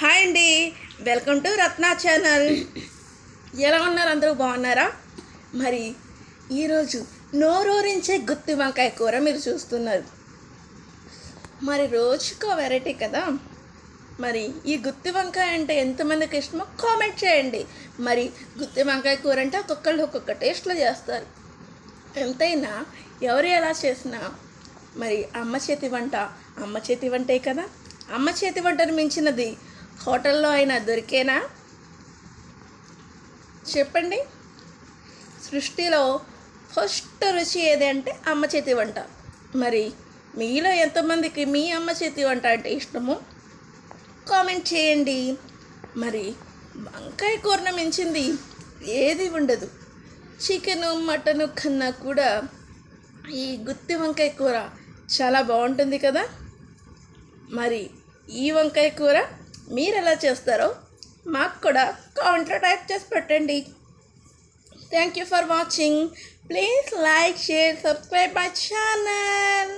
Hi అండి. Welcome to Ratna channel. ఎలా ఉన్నారు అందరూ? బాగున్నారా? మరి ఈరోజు నోరూరించే గుత్తి వంకాయ కూర మీరు చూస్తున్నారు. మరి రోజుకో వెరైటీ కదా? మరి ఈ గుత్తి వంకాయ అంటే ఎంతమందికి ఇష్టమో కామెంట్ చేయండి. మరి గుత్తి వంకాయ కూర అంటే ఒక్కొక్కళ్ళు ఒక్కొక్క టేస్ట్లో చేస్తారు. ఎంతైనా ఎవరు ఎలా చేసినా మరి అమ్మ చేతి వంట అమ్మ చేతి వంటే కదా? అమ్మ చేతి వంటను మించినది హోటల్లో అయినా దొరికేనా? చెప్పండి. సృష్టిలో ఫస్ట్ రుచి ఏది అంటే అమ్మ చేతి వంట. మరి మీలో ఎంతమందికి మీ అమ్మ చేతి వంట అంటే ఇష్టము? కామెంట్ చేయండి. మరి వంకాయ కూరను మించింది ఏది ఉండదు. చికెను మటను కన్నా కూడా ఈ గుత్తి వంకాయ కూర చాలా బాగుంటుంది కదా? మరి ఈ వంకాయ కూర మీరు ఎలా చేస్తారో మాకు కూడా కామెంట్లో టైప్ చేసి పెట్టండి. Thank you for watching please like share subscribe my channel